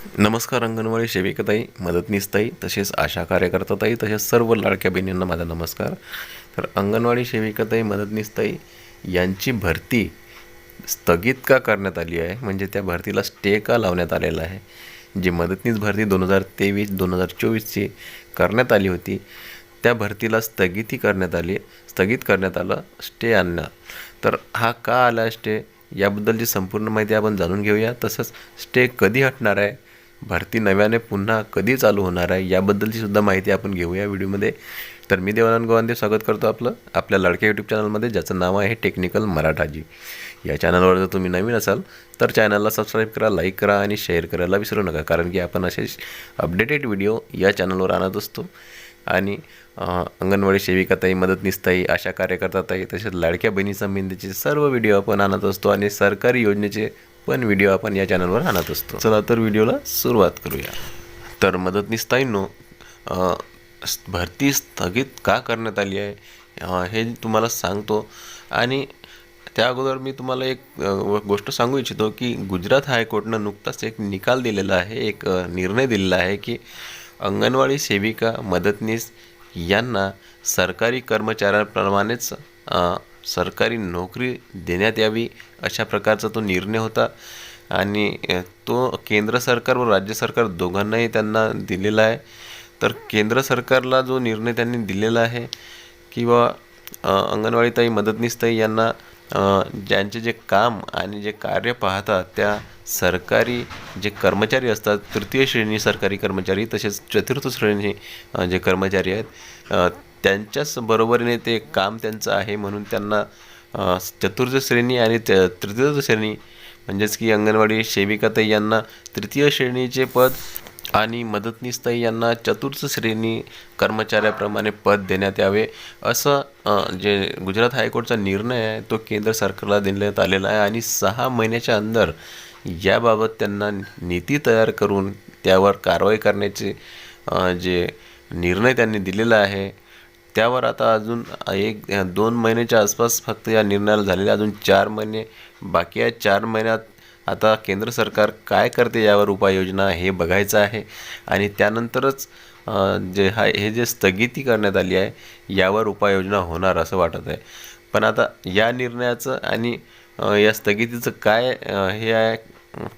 नमस्कार अंगणवाडी सेविकाताई मदतनीसताई तसेच आशा कार्यकर्ताताई तसेच सर्व लाडक्या बहिणींना माझा नमस्कार. तर अंगणवाडी सेविकाताई मदतनीसताई यांची भरती स्थगित का करण्यात आली आहे? म्हणजे त्या भरतीला स्टे का लावण्यात आलेला आहे? जी मदतनीस भरती दोन हजार तेवीस दोन हजार चोवीसची करण्यात आली होती त्या भरतीला स्थगिती करण्यात आली स्थगित करण्यात आलं स्टे आणण्यात तर हा का आला स्टे? याबद्दलची संपूर्ण माहिती आपण जाणून घेऊया. तसंच स्टे कधी हटणार आहे? भरती नव्याने पुन्हा कधी चालू होणार आहे याबद्दलची सुद्धा माहिती आपण घेऊया व्हिडिओमध्ये. तर मी देवानंद गोवांदेव स्वागत करतो आपलं. आपल्या लाडक्या यूट्यूब चॅनलमध्ये ज्याचं नाव आहे टेक्निकल मराठाजी. या चॅनलवर जर तुम्ही नवीन असाल तर चॅनलला सबस्क्राईब करा लाईक करा आणि शेअर करायला विसरू नका कारण की आपण असे अपडेटेड व्हिडिओ या चॅनलवर आणत असतो. आणि अंगणवाडी सेविकाताई मदतनीसताई आशा कार्यकर्ताताई तसेच लाडक्या बहिणी संबंधीचे सर्व व्हिडिओ आपण आणत असतो आणि सरकारी योजनेचे पण व्हिडिओ आपण या चॅनलवर आणत असतो. चला तर व्हिडिओला सुरुवात करूया. तर मदतनीसताईंनो भरती स्थगित का करण्यात आली आहे हे तुम्हाला सांगतो. आणि त्या अगोदर मी तुम्हाला एक गोष्ट सांगू इच्छितो की गुजरात हायकोर्टनं नुकताच एक निकाल दिलेला आहे एक निर्णय दिलेला आहे की अंगणवाडी सेविका मदतनीस यांना सरकारी कर्मचाऱ्यांप्रमाणेच सरकारी नोकरी देण्यात यावी अशा प्रकारचा तो निर्णय होता. आणि तो केंद्र सरकार व राज्य सरकार दोघांनाही त्यांना दिलेला आहे. तर केंद्र सरकारला जो निर्णय त्यांनी दिलेला आहे किंवा अंगणवाडीताई मदतनीसताई यांना ज्यांचे जे काम आणि जे कार्य पाहतात त्या सरकारी जे कर्मचारी असतात तृतीय श्रेणी सरकारी कर्मचारी तसेच चतुर्थ श्रेणी जे कर्मचारी आहेत त्यांच्याच बरोबरीने ते काम त्यांचं आहे म्हणून त्यांना चतुर्थ श्रेणी आणि त- तृतीय श्रेणी म्हणजेच की अंगणवाडी सेविकाताई यांना तृतीय श्रेणीचे पद आणि मदतनीसताई यांना चतुर्थ श्रेणी कर्मचाऱ्याप्रमाणे पद देण्यात यावे. असं जे गुजरात हायकोर्टचा निर्णय आहे तो केंद्र सरकारला देण्यात आलेला आहे आणि सहा महिन्याच्या अंदर याबाबत त्यांना नीती तयार करून त्यावर कारवाई करण्याचे जे निर्णय त्यांनी दिलेला आहे त्यावर आता अजून एक दोन महिन्याच्या आसपास फक्त या निर्णयाला झालेले अजून चार महिने बाकी आहे चार महिन्यात आता केंद्र सरकार काय करते यावर उपाययोजना हे बघायचं आहे. आणि त्यानंतरच जे हा हे जे स्थगिती करण्यात आली आहे यावर उपाययोजना होणार असं वाटत आहे. पण आता या निर्णयाचं आणि या स्थगितीचं काय हे आहे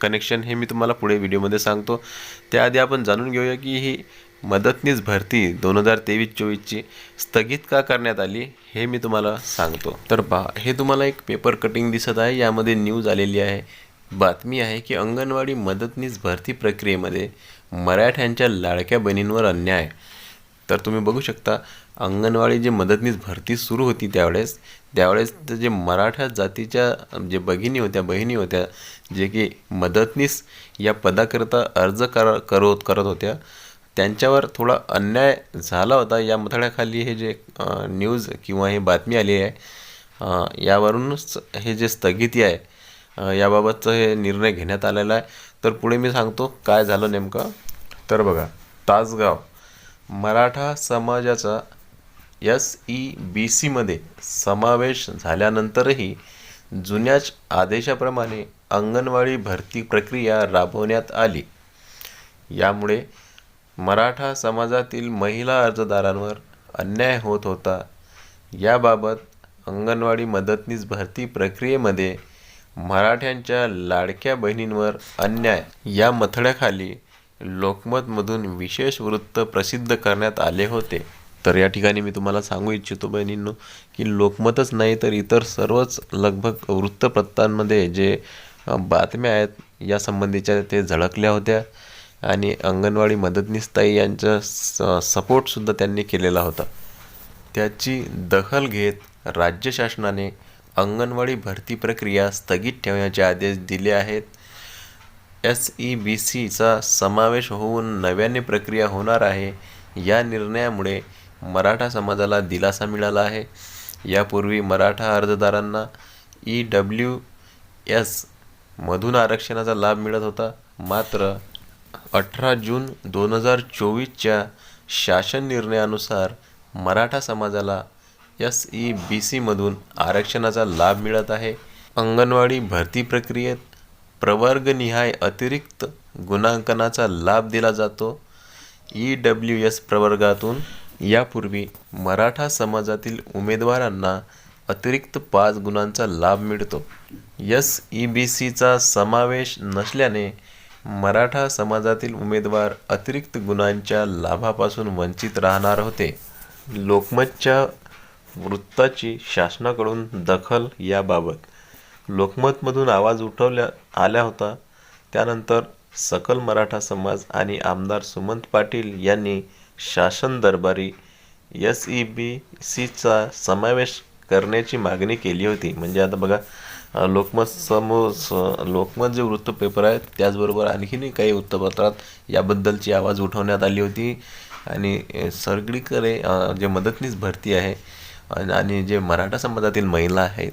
कनेक्शन हे मी तुम्हाला पुढे व्हिडिओमध्ये सांगतो. त्याआधी आपण जाणून घेऊया की ही मदतनीस भरती दोन हजार तेवीस चोवीसची स्थगित का करण्यात आली हे मी तुम्हाला सांगतो. तर पहा हे तुम्हाला एक पेपर कटिंग दिसत आहे. यामध्ये न्यूज आलेली आहे. बातमी आहे की अंगणवाडी मदतनीस भरती प्रक्रियेमध्ये मराठ्यांच्या लाडक्या बहिणींवर अन्याय. तर तुम्ही बघू शकता अंगणवाडी जे मदतनीस भरती सुरू होती त्यावेळेस त्यावेळेस जे मराठा जातीच्या जे भगिनी होत्या बहिणी होत्या जे की मदतनीस या पदाकरता अर्ज कर करत करत होत्या त्यांच्यावर थोडा अन्याय झाला होता. या मथळ्याखाली हे जे न्यूज किंवा हे बातमी आली आहे यावरूनच हे जे स्थगिती आहे याबाबतचं हे निर्णय घेण्यात आलेला आहे. तर पुढे मी सांगतो काय झालं नेमकं. तर बघा तासगाव मराठा समाजाचा एस ई बी सीमध्ये समावेश झाल्यानंतरही जुन्याच आदेशाप्रमाणे अंगणवाडी भरती प्रक्रिया राबवण्यात आली. यामुळे मराठा समाजातील महिला अर्जदारांवर अन्याय होत होता. याबाबत अंगणवाडी मदतनीस भरती प्रक्रियेमध्ये मराठ्यांच्या लाडक्या बहिणींवर अन्याय या मथळ्याखाली लोकमतमधून विशेष वृत्त प्रसिद्ध करण्यात आले होते. तर या ठिकाणी मी तुम्हाला सांगू इच्छितो बहिणींनो की लोकमतच नाही तर इतर सर्वच लगभग वृत्तपत्रांमध्ये जे बातम्या आहेत या संबंधीच्या ते झळकल्या होत्या. आणि अंगणवाडी मदतनीसताई यांचा स सपोर्टसुद्धा त्यांनी केलेला होता. त्याची दखल घेत राज्य शासनाने अंगणवाडी भरती प्रक्रिया स्थगित ठेवण्याचे आदेश दिले आहेत. एस ई बी सीचा समावेश होऊन नव्याने प्रक्रिया होणार आहे. या निर्णयामुळे मराठा समाजाला दिलासा मिळाला आहे. यापूर्वी मराठा अर्जदारांना ई डब्ल्यू एस मधून आरक्षणाचा लाभ मिळत होता. मात्र अठरा जून दोन हजार चोवीसच्या शासन निर्णयानुसार मराठा समाजाला एस ई बी सीमधून आरक्षणाचा लाभ मिळत आहे. अंगणवाडी भरती प्रक्रियेत प्रवर्गनिहाय अतिरिक्त गुणांकनाचा लाभ दिला जातो. ई डब्ल्यू एस प्रवर्गातून यापूर्वी मराठा समाजातील उमेदवारांना अतिरिक्त पाच गुणांचा लाभ मिळतो. एस ई बी सीचा समावेश नसल्याने मराठा समाजातील उमेदवार अतिरिक्त गुणांच्या लाभापासून वंचित राहणार होते. लोकमतच्या वृत्ताची शासनाकडून दखल याबाबत लोकमतमधून आवाज उठवल्या आल्या होता. त्यानंतर सकल मराठा समाज आणि आमदार सुमंत पाटील यांनी शासन दरबारी एस ई बी सीचा समावेश करण्याची मागणी केली होती. म्हणजे आता बघा लोकमत समोर स- लोकमत जे वृत्तपेपर आहे त्याचबरोबर आणखीनही काही वृत्तपत्रात याबद्दलची आवाज उठवण्यात आली होती. आणि सगळीकडे जे मदतनीस भरती आहे आणि- जे मराठा समाजातील महिला आहेत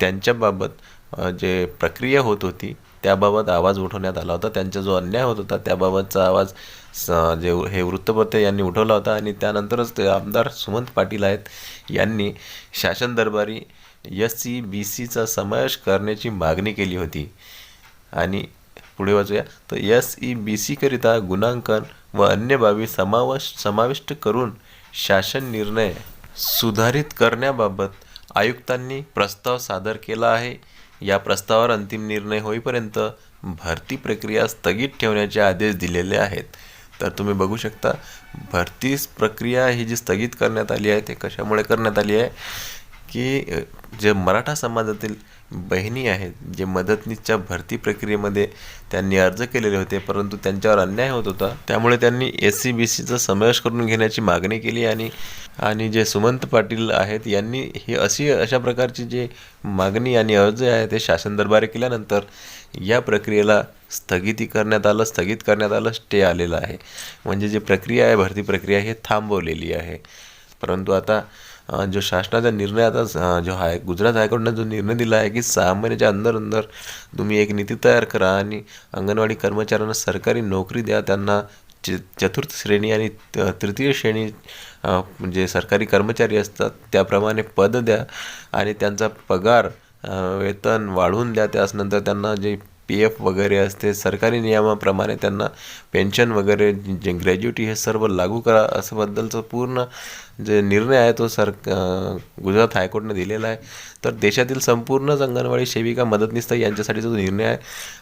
त्यांच्याबाबत जे प्रक्रिया होत होती त्याबाबत आवाज उठवण्यात आला होता. त्यांचा जो अन्याय होत होता त्याबाबतचा आवाज स जे हे वृत्तपत्र यांनी उठवला होता. आणि त्यानंतरच ते आमदार सुमंत पाटील आहेत यांनी शासन दरबारी एस सी बी सीचा समावेश करण्याची मागणी केली होती. आणि पुढे वाचूया. तर एस ई बी सीकरिता गुणांकन व अन्य बाबी समावेश समाविष्ट करून शासन निर्णय सुधारित करण्याबाबत आयुक्तांनी प्रस्ताव सादर केला आहे. या प्रस्तावावर अंतिम निर्णय होईपर्यंत भरती प्रक्रिया स्थगित ठेवण्याचे आदेश दिलेले आहेत. तर तुम्ही बघू शकता भरती प्रक्रिया ही जी स्थगित करण्यात आली आहे ते कशामुळे करण्यात आली आहे? की जे मराठा समाजातील बहिणी आहेत जे मदतनीसच्या भरती प्रक्रियेमध्ये त्यांनी अर्ज केलेले होते परंतु त्यांच्यावर अन्याय होत होता त्यामुळे त्यांनी एस सी बी सीचा समावेश करून घेण्याची मागणी केली आणि आणि जे सुमंत पाटील आहेत यांनी ही अशी अशा प्रकारची जे मागणी आणि अर्ज आहे ते शासन दरबारी केल्यानंतर या प्रक्रियेला स्थगिती करण्यात आलं स्थगित करण्यात आलं स्टे आलेलं आहे. म्हणजे जी प्रक्रिया आहे भरती प्रक्रिया हे थांबवलेली आहे. परंतु आता जो शासनाचा निर्णय आता जो हाय गुजरात हायकोर्टनं जो निर्णय दिला आहे की सहा महिन्याच्या अंदर अंदर तुम्ही एक नीती तयार करा आणि अंगणवाडी कर्मचाऱ्यांना सरकारी नोकरी द्या. त्यांना च चतुर्थ श्रेणी आणि त- तृतीय श्रेणी जे म्हणजे सरकारी कर्मचारी असतात. त्याप्रमाणे पद द्या आणि त्यांचा पगार वेतन वाढवून द्या. त्यानंतर त्यांना जे पी एफ वगैरे असते सरकारी नियमाप्रमाणे त्यांना पेन्शन वगैरे जे ग्रॅज्युटी हे सर्व लागू करा असंबद्दलचं पूर्ण जे निर्णय आहे तो सर गुजरात हायकोर्टने दिलेला आहे. तर देशातील संपूर्णच अंगणवाडी सेविका मदतनीस यांच्यासाठी जो निर्णय आहे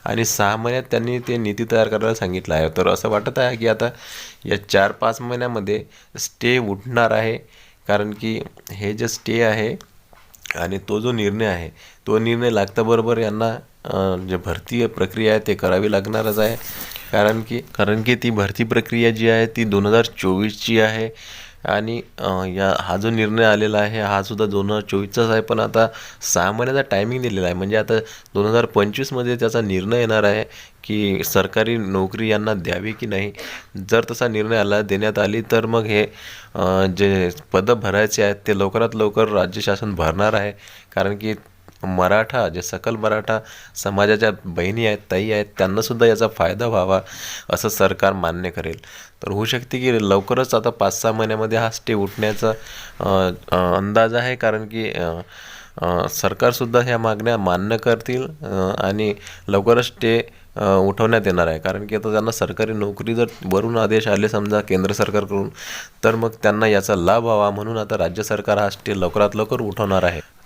आणि सहा महिन्यात त्यांनी ते नीती तयार करायला सांगितलं आहे. तर असं वाटत आहे की आता या चार पाच महिन्यामध्ये स्टे उठणार आहे कारण की हे जे स्टे आहे आणि तो जो निर्णय आहे तो निर्णय लागताबरोबर यांना जे भरती प्रक्रिया आहे ते करावी लागणारच आहे. कारण की कारण की ती भरती प्रक्रिया जी आहे ती दोन हजार चोवीसची आहे. आणि या हा जो निर्णय आलेला आहे हा सुद्धा दोन हजार चोवीसचाच आहे. पण आता सहा महिन्याचा टायमिंग दिलेला आहे. म्हणजे आता दोन हजार पंचवीसमध्ये त्याचा निर्णय येणार आहे की सरकारी नोकरी यांना द्यावी की नाही. जर तसा निर्णय आला देण्यात आली तर मग हे जे पदं भरायचे आहेत ते लवकरात लवकर राज्य शासन भरणार आहे. कारण की मराठा जे सकल मराठा समाजाच्या बहिणी आहेत ताई आहेत त्यांनासुद्धा याचा फायदा व्हावा असं सरकार मान्य करेल. तर होऊ शकते की लवकरच आता पाच सहा महिन्यामध्ये हा स्टे उठण्याचा अंदाज आहे. कारण की सरकारसुद्धा ह्या मागण्या मान्य करतील आणि लवकरच स्टे उठवण्यात येणार आहे. कारण की आता त्यांना सरकारी नोकरी जर वरून आदेश आले समजा केंद्र सरकारकडून तर मग त्यांना याचा लाभ व्हावा म्हणून आता राज्य सरकार हा स्टे लवकरात लवकर उठवणार आहे.